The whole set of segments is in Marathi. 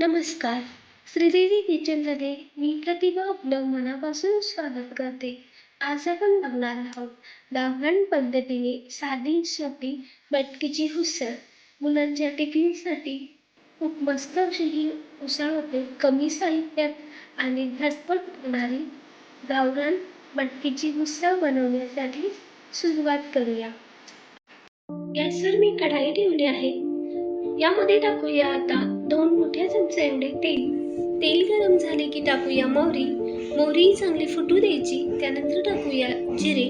नमस्कार. श्रीदेवी किचनमध्ये मी प्रतिभा आपलं मनापासून स्वागत करते. आज आपण बघणार आहोत गावरान पद्धतीने साधी सोपी बटकीची उसळ. मुलांच्या टिफिनसाठी खूप मस्त अशी ही उसळ होते. कमी साहित्यात आणि झटपट होणारी गावरान बटकीची उसळ बनवण्यासाठी सुरुवात करूया. गॅसवर मी कढाई ठेवली आहे. यामध्ये टाकूया आता दोन मोठ्या चमचे अंडे तेल. तेल गरम झाले की टाकूया मोहरी. मोहरी चांगली फुटू द्यायची त्यानंतर टाकूया जिरे.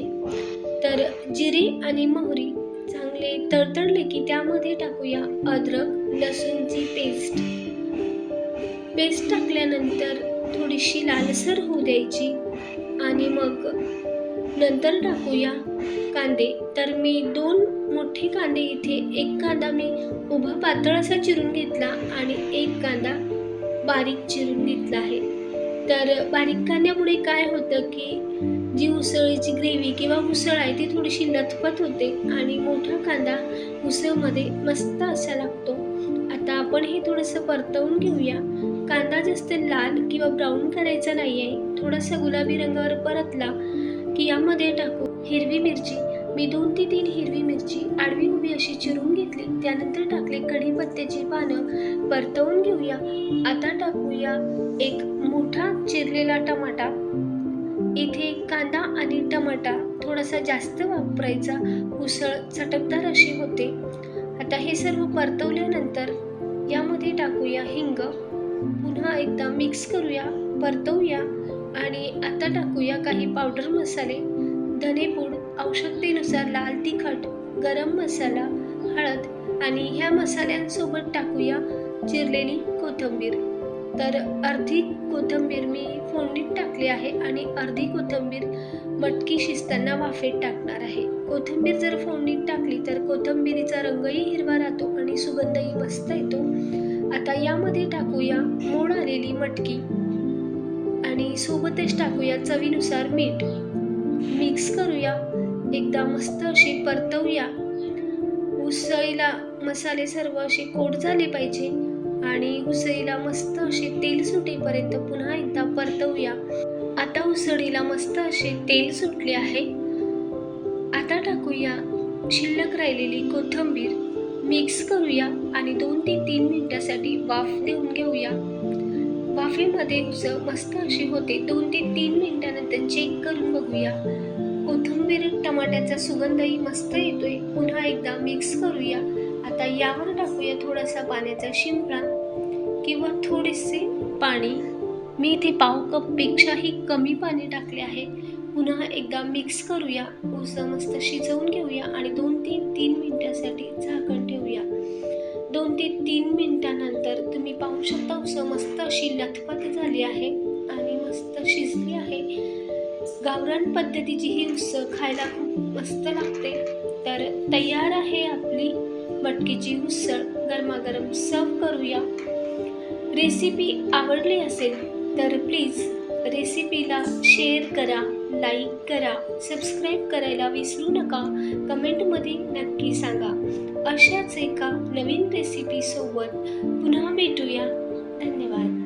तर जिरे आणि मोहरी चांगले तडतडले की त्यामध्ये टाकूया अद्रक लसूणची पेस्ट. पेस्ट टाकल्यानंतर थोडीशी लालसर होऊ द्यायची आणि मग नंतर टाकूया कांदे. तर मी दोन मोठे कांदे इथे एक कांदा मी उभा पातळ असा चिरून घेतला आणि एक कांदा बारीक चिरून घेतला आहे. तर बारीक कांद्यामुळे काय होतं की जी उसळीची ग्रेव्ही किंवा उसळ आहे ती थोडीशी लथपथ होते आणि मोठा कांदा उसळमध्ये मस्त असा लागतो. आता आपण हे थोडंसं परतवून घेऊया. कांदा जास्त लाल किंवा ब्राऊन करायचा नाही आहे थोडासा गुलाबी रंगावर परतला की यामध्ये टाकू हिरवी मिरची. मी दोन ते तीन हिरवी मिरची आडवी उभी अशी चिरून घेतली. त्यानंतर टाकले कढीपत्त्याची पानं. परतवून घेऊया. आता टाकूया एक मोठा चिरलेला टमाटा. इथे कांदा आणि टमाटा थोडासा जास्त वापरायचा. उसळ चटकदार अशी होते. आता हे सर्व परतवल्यानंतर यामध्ये टाकूया हिंग. पुन्हा एकदा मिक्स करूया परतवूया आणि आता टाकूया काही पावडर मसाले. धनेपूड आवश्यकतेनुसार लाल तिखट गरम मसाला हळद आणि ह्या मसाल्यांसोबत टाकूया चिरलेली कोथिंबीर. तर अर्धी कोथिंबीर मी फोडणीत टाकली आहे आणि अर्धी कोथिंबीर मटकी शिजताना वाफेत टाकणार आहे. कोथिंबीर जर फोडणीत टाकली तर कोथिंबीरीचा रंगही हिरवा राहतो आणि सुगंधही मस्त येतो. आता यामध्ये टाकूया मोड आलेली मटकी आणि सोबतच टाकूया चवीनुसार मीठ. मिक्स करूया. एकदा मस्त अशी परतवूया. उसळीला मसाले सर्व असे कोट झाले पाहिजे आणि उसळीला मस्त असे तेल सुटेपर्यंत पुन्हा एकदा परतवूया. आता उसळीला मस्त असे तेल सुटले आहे. आता टाकूया शिल्लक राहिलेली कोथिंबीर. मिक्स करूया आणि दोन ते तीन मिनिटासाठी वाफ देऊन घेऊया. वाफेमध्ये उसळ मस्त अशी होते. दोन ते तीन मिनिटानंतर चेक करून बघूया. कोथिंबीर टमाट्याचा सुगंधही मस्त येतोय. पुन्हा एकदा मिक्स करूया. आता यावर टाकूया थोडासा पाण्याचा शिंपडा किंवा थोडेसे पाणी. मी इथे पाव कपपेक्षाही कमी पाणी टाकले आहे. पुन्हा एकदा मिक्स करूया. उसळ मस्त शिजवून घेऊया आणि दोन ते तीन मिनिटासाठी झाकण ठेवूया. दोन ते तीन मिनिटानंतर तुम्ही पाहू शकता उसळ मस्त अशी लथपथ झाली आहे आणि मस्त शिजली. गावरान पद्धतीची ही उसळ खायला खूप मस्त लागते. तर तयार आहे आपली मटकीची उसळ. गरमागरम सर्व करूया. रेसिपी आवडली असेल तर प्लीज रेसिपीला शेअर करा लाईक करा सबस्क्राईब करायला विसरू नका. कमेंटमध्ये नक्की सांगा. अशाच एका नवीन रेसिपीसोबत पुन्हा भेटूया. धन्यवाद.